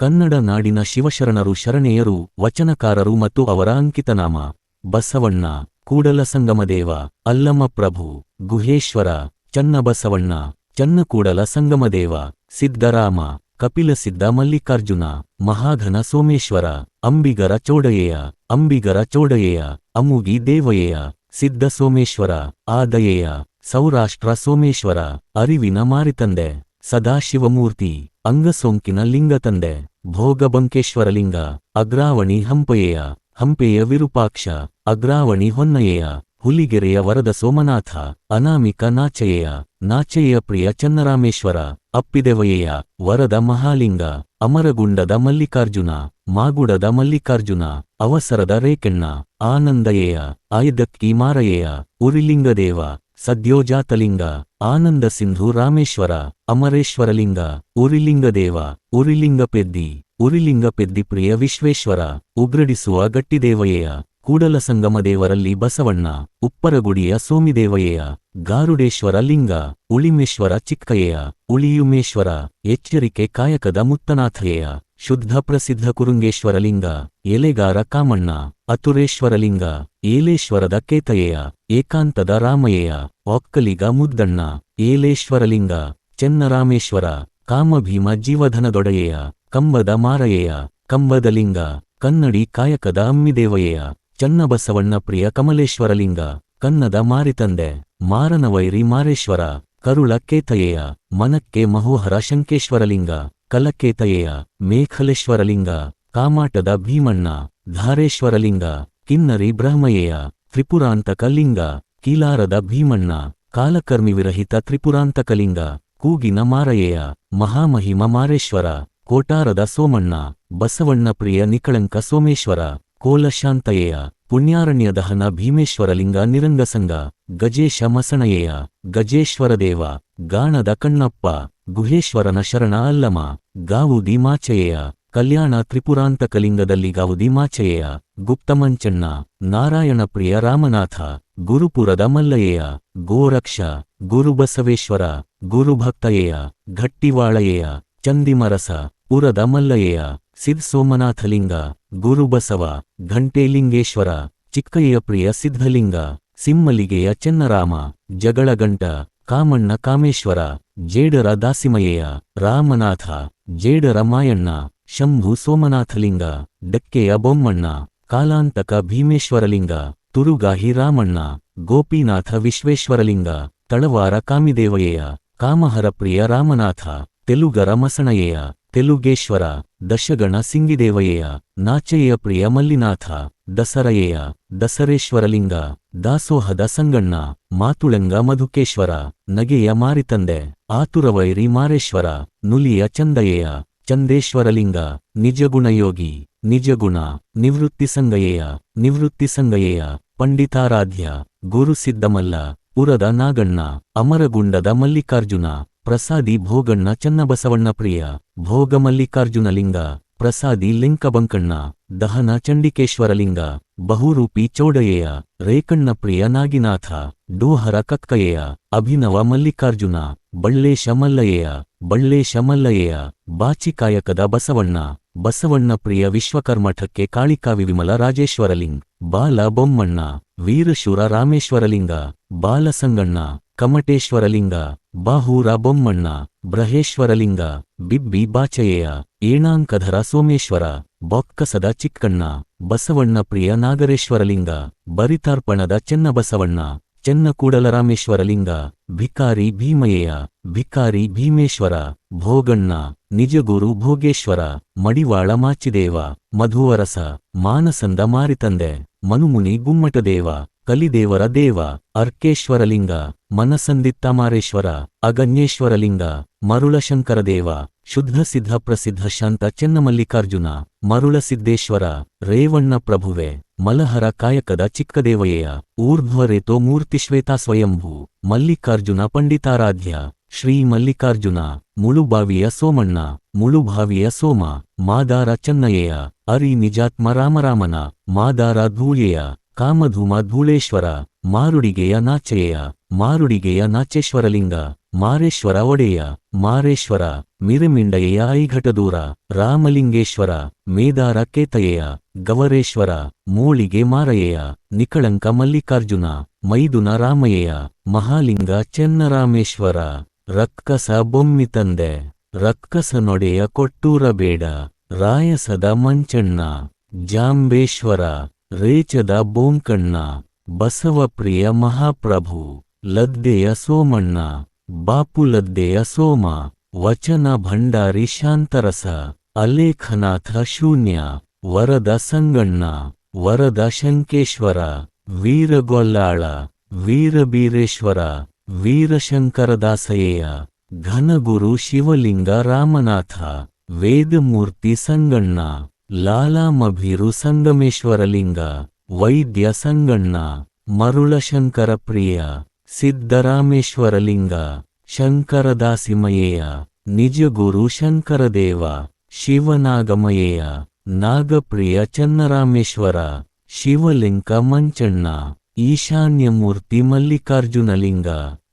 ಕನ್ನಡ ನಾಡಿನ ಶಿವಶರಣರು ಶರಣೆಯರು, ವಚನಕಾರರು ಮತ್ತು ಅವರ ಅಂಕಿತನಾಮ, ಬಸವಣ್ಣ ಕೂಡಲ ಸಂಗಮದೇವ ಅಲ್ಲಮ ಪ್ರಭು, ಗುಹೇಶ್ವರ, ಚನ್ನಬಸವಣ್ಣ ಚನ್ನಕೂಡಲ ಸಂಗಮದೇವ ಸಿದ್ದರಾಮ ಕಪಿಲಸಿದ್ದ ಮಲ್ಲಿಕಾರ್ಜುನ, ಮಹಾಘನ ಸೋಮೇಶ್ವರ, ಅಂಬಿಗರ ಚೋಡಯೆಯ ಅಂಬಿಗರ ಚೋಡಯೆಯ ಅಮುಗಿ ದೇವಯೆಯ ಸಿದ್ಧ ಸೋಮೇಶ್ವರ ಆದಯೆಯ ಸೌರಾಷ್ಟ್ರ ಸೋಮೇಶ್ವರ, ಅರಿವಿನ ಮಾರಿತಂದೆ. ಸದಾಶಿವಮೂರ್ತಿ, ಅಂಗಸೋಂಕಿನ ಲಿಂಗ ತಂದೆ, ಭೋಗಬಂಕೇಶ್ವರಲಿಂಗ, ಅಗ್ರಾವಣಿ ಹಂಪೆಯ ಹಂಪೆಯ ವಿರೂಪಾಕ್ಷ, ಅಗ್ರಾವಣಿ ಹೊನ್ನಯ್ಯ ಹುಲಿಗೆರೆಯ ವರದ ಸೋಮನಾಥ, ಅನಾಮಿಕ ನಾಚಯ್ಯ ನಾಚಯ್ಯ ಪ್ರಿಯ ಚನ್ನರಾಮೇಶ್ವರ ಅಪ್ಪಿದೆವಯ್ಯ ವರದ ಮಹಾಲಿಂಗ, ಅಮರಗುಂಡದ ಮಲ್ಲಿಕಾರ್ಜುನ, ಮಾಗುಡದ ಮಲ್ಲಿಕಾರ್ಜುನ, ಅವಸರದ ರೇಕೆಣ್ಣ ಆನಂದಯ್ಯ ಆಯ್ದಕ್ಕಿ ಮಾರಯ್ಯ ಉರಿಲಿಂಗದೇವ ಸದ್ಯೋಜಾತಲಿಂಗ, ಆನಂದ ಸಿಂಧು ರಾಮೇಶ್ವರ, ಅಮರೇಶ್ವರಲಿಂಗ, ಉರಿಲಿಂಗದೇವ ಉರಿಲಿಂಗ ಪೆದ್ದಿ ಉರಿಲಿಂಗ ಪೆದ್ದಿ ಪ್ರಿಯ ವಿಶ್ವೇಶ್ವರ, ಉಗ್ರಡಿಸುವ ಗಟ್ಟಿದೇವಯ್ಯ ಕೂಡಲ ಸಂಗಮ ದೇವರಲ್ಲಿ ಬಸವಣ್ಣ, ಉಪ್ಪರಗುಡಿಯ ಸೋಮಿದೇವಯ್ಯ ಗಾರುಡೇಶ್ವರ ಲಿಂಗ, ಉಳಿಮೇಶ್ವರ ಚಿಕ್ಕಯ್ಯ ಉಳಿಯುಮೇಶ್ವರ, ಎಚ್ಚರಿಕೆ ಕಾಯಕದ ಮುತ್ತನಾಥಯ್ಯ ಶುದ್ಧ ಪ್ರಸಿದ್ಧ ಕುರುಂಗೇಶ್ವರಲಿಂಗ ಎಲೆಗಾರ ಕಾಮಣ್ಣ ಅತುರೇಶ್ವರಲಿಂಗ ಏಲೇಶ್ವರದ ಕೇತಯ್ಯ, ಏಕಾಂತದ ರಾಮಯ್ಯ ಒಕ್ಕಲಿಗ ಮುದ್ದಣ್ಣ, ಏಲೇಶ್ವರಲಿಂಗ, ಚೆನ್ನರಾಮೇಶ್ವರ, ಕಾಮಭೀಮ ಜೀವಧನದೊಡೆಯ ಕಂಬದ ಮಾರಯ್ಯ ಕಂಬದ ಲಿಂಗ ಕನ್ನಡಿ ಕಾಯಕದ ಅಮ್ಮಿದೇವಯ್ಯ, ಚನ್ನಬಸವಣ್ಣ ಪ್ರಿಯ ಕಮಲೇಶ್ವರಲಿಂಗ, ಕನ್ನದ ಮಾರಿತಂದೆ, ಮಾರನವೈರಿ ಮಾರೇಶ್ವರ, ಕರುಳ ಕೇತಯ್ಯ, ಮನಕ್ಕೆ ಮಹೋಹರ ಶಂಕೇಶ್ವರಲಿಂಗ, ಕಲಕೇತಯ್ಯ ಮೇಖಲೇಶ್ವರಲಿಂಗ ಕಾಮಾಟದ ಭೀಮಣ್ಣ, ಧಾರೇಶ್ವರಲಿಂಗ ಕಿನ್ನರಿ ಬ್ರಹ್ಮಯ್ಯ, ತ್ರಿಪುರಾಂತ ಕಲ್ಲಿಂಗ ಕೀಲಾರದ ಭೀಮಣ್ಣ ಕಾಲಕರ್ಮಿ ವಿರಹಿತ ತ್ರಿಪುರಾಂತಕಲಿಂಗ ಕೂಗಿನ ಮಾರಯ್ಯ, ಮಹಾಮಹಿಮ ಮಾರೇಶ್ವರ, ಕೋಟಾರದ ಸೋಮಣ್ಣ, ಬಸವಣ್ಣ ಪ್ರಿಯ ನಿಕಳಂಕ ಸೋಮೇಶ್ವರ, ಕೋಲಶಾಂತಯ್ಯ ಪುಣ್ಯಾರಣ್ಯದಹನ ಭೀಮೇಶ್ವರಲಿಂಗ ನಿರಂಗಸಂಗ, ಗಜೇಶ ಮಸಣಯ್ಯ ಗಜೇಶ್ವರದೇವ ಗಾಣದ ಕಣ್ಣಪ್ಪ, ಗುಹೇಶ್ವರನ ಶರಣ ಅಲ್ಲಮ, ಗಾವುದಿ ಮಾಚಯ್ಯ, ಕಲ್ಯಾಣ ತ್ರಿಪುರಾಂತಕಲಿಂಗದಲ್ಲಿ ಗಾವುದಿ ಮಾಚಯ್ಯ ಗುಪ್ತಮಂಚಣ್ಣ ನಾರಾಯಣ ಪ್ರಿಯ ರಾಮನಾಥ, ಗುರುಪುರದ ಮಲ್ಲಯ್ಯ ಗೋರಕ್ಷ, ಗುರುಬಸವೇಶ್ವರ ಗುರುಭಕ್ತಯ್ಯ ಘಟ್ಟಿವಾಳಯ್ಯ ಚಂದಿಮರಸ, ಪುರದ ಮಲ್ಲಯ್ಯ ಸಿದ್ ಸೋಮನಾಥಲಿಂಗ ಗುರುಬಸವ, ಘಂಟೇಲಿಂಗೇಶ್ವರ, ಚಿಕ್ಕಯ್ಯ ಪ್ರಿಯ ಸಿದ್ಧಲಿಂಗ, ಸಿಮ್ಮಲಿಗೆಯ ಚೆನ್ನರಾಮ, ಜಗಳಗಂಟ, ಕಾಮಣ್ಣ ಕಾಮೇಶ್ವರ, ಜೇಡರ ದಾಸಿಮಯ್ಯ ರಾಮನಾಥ, ಜೇಡರ ಮಾಯಣ್ಣ, ಶಂಭು ಸೋಮನಾಥಲಿಂಗ, ಡಕ್ಕೆಯ ಬೊಮ್ಮಣ್ಣ. ಕಾಲಾಂತಕ ಭೀಮೇಶ್ವರಲಿಂಗ, ತುರುಗಾಹಿ ರಾಮಣ್ಣ, ಗೋಪಿನಾಥ ವಿಶ್ವೇಶ್ವರಲಿಂಗ, ತಳವಾರ ಕಾಮಿದೇವಯ್ಯ ಕಾಮಹರ ಪ್ರಿಯ ರಾಮನಾಥ, ತೆಲುಗರ ಮಸಣಯ್ಯ ತೆಲುಗೇಶ್ವರ, ದಶಗಣ ಸಿಂಗಿದೇವಯ್ಯ ನಾಚಯ್ಯ ಪ್ರಿಯ ಮಲ್ಲಿನಾಥ ದಸರಯ್ಯ ದಸರೇಶ್ವರಲಿಂಗ, ದಾಸೋಹದ ಸಂಗಣ್ಣ, ಮಾತುಳಂಗ ಮಧುಕೇಶ್ವರ, ನಗೆಯ ಮಾರಿತಂದೆ, ಆತುರವೈರಿ ಮಾರೇಶ್ವರ, ನುಲಿಯ ಚಂದಯ್ಯ ಚಂದೇಶ್ವರಲಿಂಗ, ನಿಜಗುಣಯೋಗಿ. ನಿಜಗುಣ, ನಿವೃತ್ತಿ ಸಂಗಯೆಯ ನಿವೃತ್ತಿ ಸಂಗಯೆಯ ಪಂಡಿತಾರಾಧ್ಯ ಗುರುಸಿದ್ದಮಲ್ಲ ಪುರದ ನಾಗಣ್ಣ, ಅಮರಗುಂಡದ ಮಲ್ಲಿಕಾರ್ಜುನ, ಪ್ರಸಾದಿ ಭೋಗಣ್ಣ ಚನ್ನಬಸವಣ್ಣ ಪ್ರಿಯ, ಭೋಗ ಮಲ್ಲಿಕಾರ್ಜುನಲಿಂಗ, ಪ್ರಸಾದಿ ಲಿಂಕಬಂಕಣ್ಣ, ದಹನ ಚಂಡಿಕೇಶ್ವರಲಿಂಗ, ಬಹುರೂಪಿ ಚೌಡಯ್ಯ ರೇಕಣ್ಣ ಪ್ರಿಯ ನಾಗಿನಾಥ, ಡೋಹರ ಕಕ್ಕಯ್ಯ ಅಭಿನವ ಮಲ್ಲಿಕಾರ್ಜುನ, ಬಳ್ಳೇಶ ಮಲ್ಲಯ್ಯ ಬಳ್ಳೇಶ ಮಲ್ಲಯ್ಯ ಬಾಚಿಕಾಯಕದ ಬಸವಣ್ಣ. ಬಸವಣ್ಣ ಪ್ರಿಯ ವಿಶ್ವಕರ್ಮಠಕ್ಕೆ ಕಾಳಿಕಾವಿ ವಿಮಲ ರಾಜೇಶ್ವರಲಿಂಗ್, ಬಾಲ ಬೊಮ್ಮಣ್ಣ, ವೀರಶೂರ ರಾಮೇಶ್ವರಲಿಂಗ ಬಾಲಸಂಗಣ್ಣ ಕಮಟೇಶ್ವರಲಿಂಗ, ಬಾಹೂರ ಬೊಮ್ಮಣ್ಣ, ಬ್ರಹೇಶ್ವರಲಿಂಗ, ಬಿಬ್ಬಿ ಬಾಚಯ್ಯ ಏಣಾಂಕಧರ ಸೋಮೇಶ್ವರ, ಬೊಕ್ಕಸದ ಚಿಕ್ಕಣ್ಣ ಬಸವಣ್ಣ ಪ್ರಿಯ ನಾಗರೇಶ್ವರಲಿಂಗ, ಬರಿತಾರ್ಪಣದ ಚೆನ್ನಬಸವಣ್ಣ ಚೆನ್ನಕೂಡಲರಾಮೇಶ್ವರಲಿಂಗ, ಭಿಕಾರಿ ಭೀಮಯ್ಯ ಭಿಕಾರಿ ಭೀಮೇಶ್ವರ, ಭೋಗಣ್ಣ, ನಿಜಗುರು ಭೋಗೇಶ್ವರ, ಮಡಿವಾಳ ಮಾಚಿದೇವ, ಮಧುವರಸ, ಮಾನಸಂದ ಮಾರಿತಂದೆ, ಮನುಮುನಿ ಗುಮ್ಮಟದೇವ ಕಲಿದೇವರ ದೇವ, ಅರ್ಕೇಶ್ವರಲಿಂಗ, ಮನಸಂದಿತ್ತಮಾರೇಶ್ವರ, ಅಗನ್ಯೇಶ್ವರಲಿಂಗ, ಮರುಳಶಂಕರದೇವ, ಶುದ್ಧ ಸಿದ್ಧ ಪ್ರಸಿದ್ಧ ಶಾಂತ ಚೆನ್ನಮಲ್ಲಿಕಾರ್ಜುನ, ಮರುಳಸಿದ್ದೇಶ್ವರ, ರೇವಣ್ಣ ಪ್ರಭುವೆ, ಮಲಹರ ಕಾಯಕದ ಚಿಕ್ಕದೇವಯ್ಯ, ಊರ್ಧ್ವರೇತೋ ಮೂರ್ತಿಶ್ವೇತಾ ಸ್ವಯಂಭೂ, ಮಲ್ಲಿಕಾರ್ಜುನ ಪಂಡಿತಾರಾಧ್ಯ, ಶ್ರೀ ಮಲ್ಲಿಕಾರ್ಜುನ, ಮುಳುಬಾವಿಯ ಸೋಮಣ್ಣ ಮುಳುಭಾವಿಯ ಸೋಮ, ಮಾದಾರ ಚನ್ನಯ್ಯ ಅರಿ ನಿಜಾತ್ಮ ರಾಮರಾಮನ, ಮಾದಾರ ಧೂಳೆಯ ಕಾಮಧೂಮ ಧೂಳೇಶ್ವರ, ಮಾರುಡಿಗೆಯ ನಾಚೆಯ, ಮಾರುಡಿಗೆಯ ನಾಚೇಶ್ವರಲಿಂಗ, ಮಾರೇಶ್ವರ ಒಡೆಯ, ಮಾರೇಶ್ವರ ಮಿರಿಮಿಂಡಯ್ಯ ಐಘಟದೂರ, ರಾಮಲಿಂಗೇಶ್ವರ, ಮೇದಾರ ಕೇತಯ್ಯ, ಗವರೇಶ್ವರ, ಮೂಳಿಗೆ ಮಾರಯ್ಯ, ನಿಕಳಂಕ ಮಲ್ಲಿಕಾರ್ಜುನ, ಮೈದುನ ರಾಮಯ್ಯ, ಮಹಾಲಿಂಗ ಚೆನ್ನರಾಮೇಶ್ವರ, ರಕ್ಕಸ ಬೊಮ್ಮಿ ತಂದೆ, ರಕ್ಕಸ ನೊಡೆಯ ಕೊಟ್ಟೂರ ಬೇಡ ರಾಯಸದ ಮಂಚಣ್ಣ, ಜಾಂಬೇಶ್ವರ ರೇಚದ ಬೋಂಕಣ್ಣ ಬಸವಪ್ರಿಯ ಮಹಾಪ್ರಭು ಲದ್ದೆಯ ಸೋಮಣ್ಣ ಬಾಪುಲದ್ದೆಯ ಸೋಮ, ವಚನ ಭಂಡಾರಿ ಶಾಂತರಸ, ಅಲೇಖನಾಥ ಶೂನ್ಯ, ವರದ ಸಂಗಣ್ಣ, ವರದ ಶಂಕೇಶ್ವರ, ವೀರಗೊಲ್ಲಾಳ, ವೀರಬೀರೇಶ್ವರ, ವೀರಶಂಕರದಾಸಯ್ಯ, ಘನಗುರು ಶಿವಲಿಂಗ ರಾಮನಾಥ, ವೇದಮೂರ್ತಿ ಸಂಗಣ್ಣ. ಲಾಲಾಮಭಿರು ಸಂಗಮೇಶ್ವರಲಿಂಗ, ವೈದ್ಯ ಸಂಗಣ್ಣ, ಮರುಳಶಂಕರ ಪ್ರಿಯ, ಸಿದ್ದರಾಮೇಶ್ವರಲಿಂಗ ಶಂಕರದಾಸಿಮಯೇಯ ನಿಜಗುರು ಶಂಕರದೇವ ಶಿವನಾಗಮಯೇಯ ನಾಗಪ್ರಿಯ ಚನ್ನರಾಮೇಶ್ವರ, ಶಿವಲಿಂಗ ಮಂಚಣ್ಣ ಈಶಾನ್ಯಮೂರ್ತಿ ಮಲ್ಲಿಕಾರ್ಜುನಲಿಂಗ,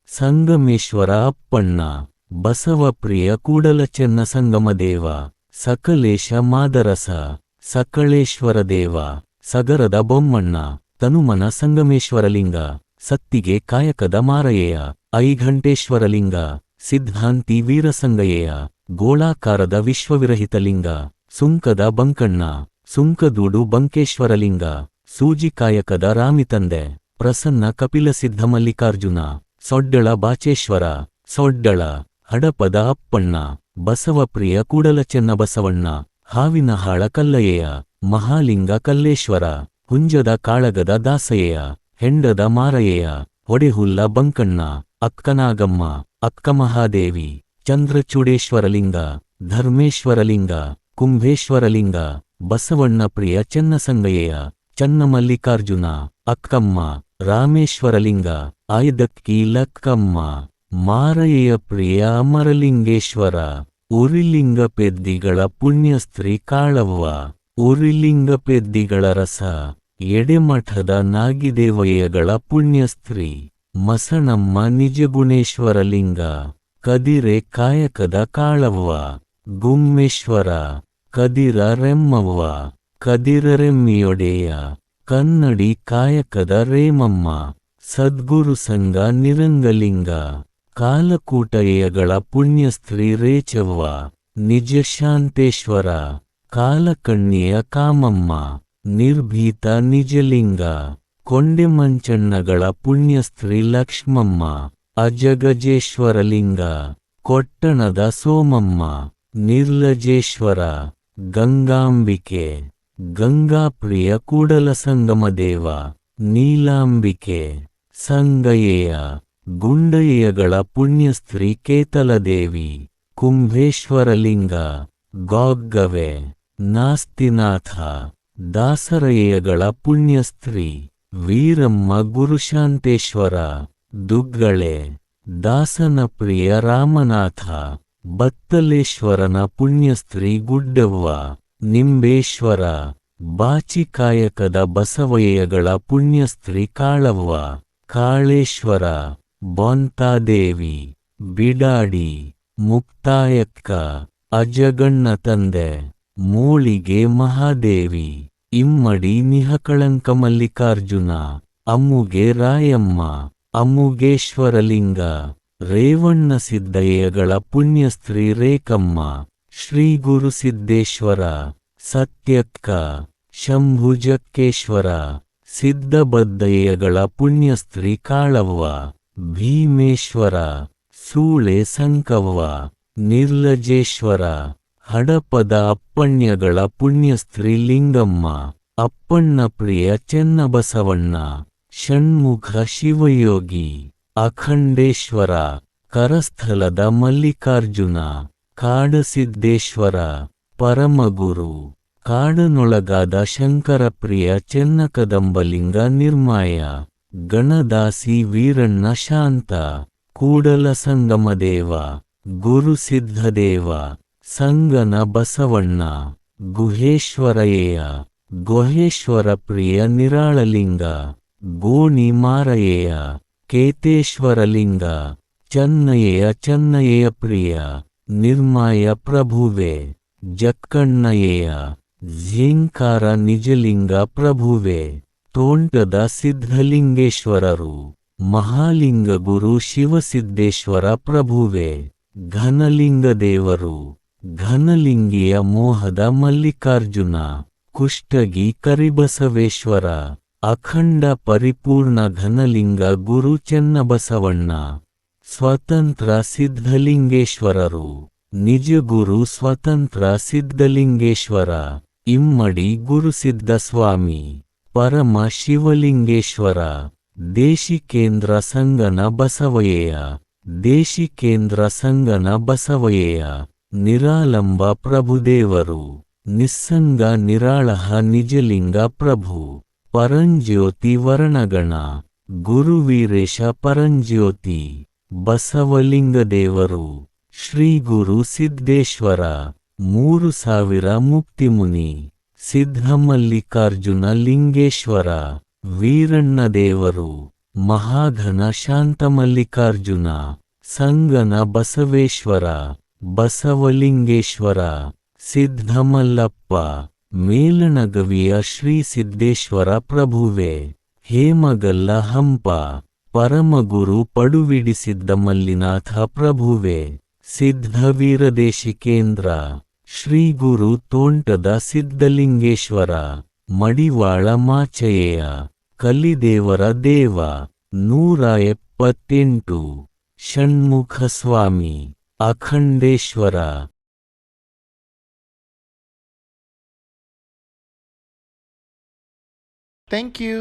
ಸಂಗಮೇಶ್ವರ ಅಪ್ಪಣ್ಣ ಬಸವಪ್ರಿಯ ಕೂಡಲಚನ್ನ ಸಂಗಮದೇವ ಸಕಲೇಶ ಮಾದರಸ ಸಕಳೇಶ್ವರ ದೇವ, ಸಗರದ ಬೊಮ್ಮಣ್ಣ, ತನುಮನ ಸಂಗಮೇಶ್ವರಲಿಂಗ, ಸತ್ತಿಗೆ ಕಾಯಕದ ಮಾರಯ್ಯ, ಐಘಂಟೇಶ್ವರಲಿಂಗ, ಸಿದ್ಧಾಂತಿ ವೀರಸಂಗಯ್ಯ, ಗೋಳಾಕಾರದ ವಿಶ್ವವಿರಹಿತಲಿಂಗ, ಸುಂಕದ ಬಂಕಣ್ಣ, ಸುಂಕದೂಡು ಬಂಕೇಶ್ವರಲಿಂಗ, ಸೂಜಿ ಕಾಯಕದ ರಾಮಿತಂದೆ ಪ್ರಸನ್ನ ಕಪಿಲ ಸಿದ್ಧ ಮಲ್ಲಿಕಾರ್ಜುನ, ಸೊಡ್ಡಳ ಬಾಚೇಶ್ವರ, ಸೊಡ್ಡಳ ಹಡಪದ ಅಪ್ಪಣ್ಣ. ಬಸವಪ್ರಿಯ ಕೂಡಲಚೆನ್ನ ಬಸವಣ್ಣ ಹಾವಿನಹಾಳ ಕಲ್ಲಯ್ಯ, ಮಹಾಲಿಂಗ ಕಲ್ಲೇಶ್ವರ, ಹುಂಜದ ಕಾಳಗದ ದಾಸಯ್ಯ, ಹೆಂಡದ ಮಾರಯ್ಯ, ಹೊಡೆಹುಲ್ಲ ಬಂಕಣ್ಣ, ಅಕ್ಕನಾಗಮ್ಮ ಅಕ್ಕಮಹಾದೇವಿ ಚಂದ್ರಚೂಡೇಶ್ವರಲಿಂಗ, ಧರ್ಮೇಶ್ವರಲಿಂಗ, ಕುಂಭೇಶ್ವರಲಿಂಗ, ಬಸವಣ್ಣ ಪ್ರಿಯ ಚೆನ್ನಸಂಗಯ್ಯ, ಚನ್ನಮಲ್ಲಿಕಾರ್ಜುನ, ಅಕ್ಕಮ್ಮ, ರಾಮೇಶ್ವರಲಿಂಗ, ಆಯ್ದಕ್ಕಿ ಲಕ್ಕಮ್ಮ. ಮಾರಯ್ಯ ಪ್ರಿಯ ಅಮರಲಿಂಗೇಶ್ವರ ಉರಿಲಿಂಗ ಪೆದ್ದಿಗಳ ಪುಣ್ಯಸ್ತ್ರೀ ಕಾಳವ್ವ ಉರಿಲಿಂಗ ಪೆದ್ದಿಗಳ ರಸ, ಎಡೆಮಠದ ನಾಗಿದೇವಯ್ಯಗಳ ಪುಣ್ಯಸ್ತ್ರೀ ಮಸಣಮ್ಮ ನಿಜಗುಣೇಶ್ವರಲಿಂಗ, ಕದಿರೆ ಕಾಯಕದ ಕಾಳವ್ವ, ಗುಮ್ಮೇಶ್ವರ, ಕದಿರ ರೆಮ್ಮವ್ವ ಕದಿರರೆಮ್ಮಿಯೊಡೆಯ ಕನ್ನಡಿ ಕಾಯಕದ ರೇಮಮ್ಮ, ಸದ್ಗುರು ಸಂಘ ನಿರಂಗಲಿಂಗ. ಕಾಲಕೂಟಯ್ಯಗಳ ಪುಣ್ಯಸ್ತ್ರೀ ರೇಚವ್ವ, ನಿಜಶಾಂತೇಶ್ವರ, ಕಾಲಕಣ್ಣಿಯ ಕಾಮಮ್ಮ, ನಿರ್ಭೀತ ನಿಜಲಿಂಗ, ಕೊಂಡೆಮಂಚಣ್ಣಗಳ ಪುಣ್ಯಸ್ತ್ರೀ ಲಕ್ಷ್ಮಮ್ಮ, ಅಜಗಜೇಶ್ವರಲಿಂಗ, ಕೊಟ್ಟಣದ ಸೋಮಮ್ಮ, ನಿರ್ಲಜೇಶ್ವರ, ಗಂಗಾಂಬಿಕೆ, ಗಂಗಾಪ್ರಿಯ ಕೂಡಲ ಸಂಗಮದೇವ ನೀಲಾಂಬಿಕೆ ಸಂಗಯ್ಯ ಗುಂಡಯ್ಯಗಳ ಪುಣ್ಯಸ್ತ್ರೀ ಕೇತಲದೇವಿ, ಕುಂಭೇಶ್ವರಲಿಂಗ, ಗಾಗ್ಗವೆ, ನಾಸ್ತಿನಾಥ, ದಾಸರಯ್ಯಗಳ ಪುಣ್ಯಸ್ತ್ರೀ ವೀರಮ್ಮ ಗುರುಶಾಂತೇಶ್ವರ, ದುಗ್ಗಳೆ, ದಾಸನ ಪ್ರಿಯ ರಾಮನಾಥ, ಬತ್ತಲೇಶ್ವರನ ಪುಣ್ಯಸ್ತ್ರೀ ಗುಡ್ಡವ್ವ, ನಿಂಬೇಶ್ವರ ಬಾಚಿಕಾಯಕದ ಬಸವಯ್ಯಗಳ ಪುಣ್ಯಸ್ತ್ರೀ ಕಾಳವ್ವ, ಕಾಳೇಶ್ವರ. ಬೊಂತಾದೇವಿ, ಬಿಡಾಡಿ, ಮುಕ್ತಾಯಕ್ಕ, ಅಜಗಣ್ಣ ತಂದೆ, ಮೂಳಿಗೆ ಮಹಾದೇವಿ, ಇಮ್ಮಡಿ ನಿಹಕಳಂಕ ಮಲ್ಲಿಕಾರ್ಜುನ, ಅಮ್ಮುಗೆ ರಾಯಮ್ಮ, ಅಮ್ಮುಗೇಶ್ವರಲಿಂಗ, ರೇವಣ್ಣ ಸಿದ್ದಯ್ಯಗಳ ಪುಣ್ಯಸ್ತ್ರೀ ರೇಕಮ್ಮ ಶ್ರೀ ಗುರು ಸಿದ್ದೇಶ್ವರ, ಸತ್ಯಕ್ಕ ಶಂಭುಜಕ್ಕೇಶ್ವರ ಸಿದ್ಧಬದ್ದಯ್ಯಗಳ ಪುಣ್ಯಸ್ತ್ರೀ ಕಾಳವ್ವ. ಭೀಮೇಶ್ವರ, ಸೂಳೆ ಸಂಕವ್ವ, ನಿರ್ಲಜೇಶ್ವರ, ಹಡಪದ ಅಪ್ಪಣ್ಯಗಳ ಪುಣ್ಯಸ್ತ್ರೀ ಲಿಂಗಮ್ಮ, ಅಪ್ಪಣ್ಣ ಪ್ರಿಯ ಚೆನ್ನಬಸವಣ್ಣ, ಷಣ್ಮುಖ ಶಿವಯೋಗಿ, ಅಖಂಡೇಶ್ವರ, ಕರಸ್ಥಲದ ಮಲ್ಲಿಕಾರ್ಜುನ, ಕಾಡಸಿದ್ದೇಶ್ವರ, ಪರಮಗುರು, ಕಾಡನೊಳಗಾದ ಶಂಕರ ಪ್ರಿಯ ಚೆನ್ನಕದಂಬಲಿಂಗ ನಿರ್ಮಾಯ. ಗಣದಾಸಿ ವೀರಣ್ಣ ಶಾಂತ, ಕೂಡಲ ಸಂಗಮದೇವ ಗುರುಸಿದ್ಧದೇವ ಸಂಗನ ಬಸವಣ್ಣ, ಗುಹೇಶ್ವರಯ್ಯ, ಗುಹೇಶ್ವರ ಪ್ರಿಯ ನಿರಾಳಲಿಂಗ, ಗೋಣಿ ಮಾರಯ್ಯ ಕೇತೇಶ್ವರಲಿಂಗ ಚನ್ನಯ್ಯ ಚನ್ನಯ್ಯ ಪ್ರಿಯ, ನಿರ್ಮಾಯ ಪ್ರಭುವೆ, ಜಕ್ಕಣ್ಣಯ್ಯ, ಝೇಂಕಾರ ನಿಜಲಿಂಗ ಪ್ರಭುವೆ. ತೋಂಟದ ಸಿದ್ಧಲಿಂಗೇಶ್ವರರು ಮಹಾಲಿಂಗ ಗುರು ಶಿವಸಿದ್ದೇಶ್ವರ ಪ್ರಭುವೆ ಘನಲಿಂಗ ದೇವರು ಘನಲಿಂಗಿಯ ಮೋಹದ ಮಲ್ಲಿಕಾರ್ಜುನ, ಕುಷ್ಟಗಿ ಕರಿಬಸವೇಶ್ವರ, ಅಖಂಡ ಪರಿಪೂರ್ಣ ಘನಲಿಂಗ ಗುರು ಚೆನ್ನಬಸವಣ್ಣ, ಸ್ವತಂತ್ರ ಸಿದ್ಧಲಿಂಗೇಶ್ವರರು, ನಿಜಗುರು ಸ್ವತಂತ್ರ ಸಿದ್ಧಲಿಂಗೇಶ್ವರ, ಇಮ್ಮಡಿ ಗುರುಸಿದ್ಧಸ್ವಾಮಿ. ಪರಮ ಶಿವಲಿಂಗೇಶ್ವರ, ದೇಶಿಕೇಂದ್ರ ಸಂಗನ ಬಸವಯ್ಯ ದೇಶಿಕೇಂದ್ರ ಸಂಗನ ಬಸವಯ್ಯ ನಿರಾಲಂಬ ಪ್ರಭುದೇವರು, ನಿಸ್ಸಂಗ ನಿರಾಳಹ ನಿಜಲಿಂಗ ಪ್ರಭು, ಪರಂಜ್ಯೋತಿ ವರ್ಣಗಣ, ಗುರುವೀರೇಶ ಪರಂಜ್ಯೋತಿ, ಬಸವಲಿಂಗದೇವರು, ಶ್ರೀ ಗುರು ಸಿದ್ದೇಶ್ವರ, ಮೂರು ಸಾವಿರ ಮುಕ್ತಿಮುನಿ. ಸಿದ್ಧಮಲ್ಲಿಕಾರ್ಜುನ ಲಿಂಗೇಶ್ವರ ವೀರಣ್ಣದೇವರು ಮಹಾಧನ ಶಾಂತಮಲ್ಲಿಕಾರ್ಜುನ, ಸಂಗನ ಬಸವೇಶ್ವರ, ಬಸವಲಿಂಗೇಶ್ವರ, ಸಿದ್ಧಮಲ್ಲಪ್ಪ, ಮೇಲಣಗವಿಯ ಶ್ರೀ ಸಿದ್ದೇಶ್ವರ ಪ್ರಭುವೆ ಹೇಮಗಲ್ಲ ಹಂಪ ಪರಮಗುರು ಪಡುವಿಡಿಸಿದ್ದ ಮಲ್ಲಿನಾಥ ಪ್ರಭುವೆ, ಸಿದ್ಧವೀರದೇಶಿಕೇಂದ್ರ ಶ್ರೀ ಗುರು ತೋಂಟದ ಸಿದ್ಧಲಿಂಗೇಶ್ವರ, ಮಡಿವಾಳ ಮಾಚಯ್ಯ ಕಲಿದೇವರ ದೇವ, ನೂರ ಎಪ್ಪತ್ತೆಂಟು, ಷಣ್ಮುಖ ಸ್ವಾಮಿ, ಅಖಂಡೇಶ್ವರ ಥ್ಯಾಂಕ್ you.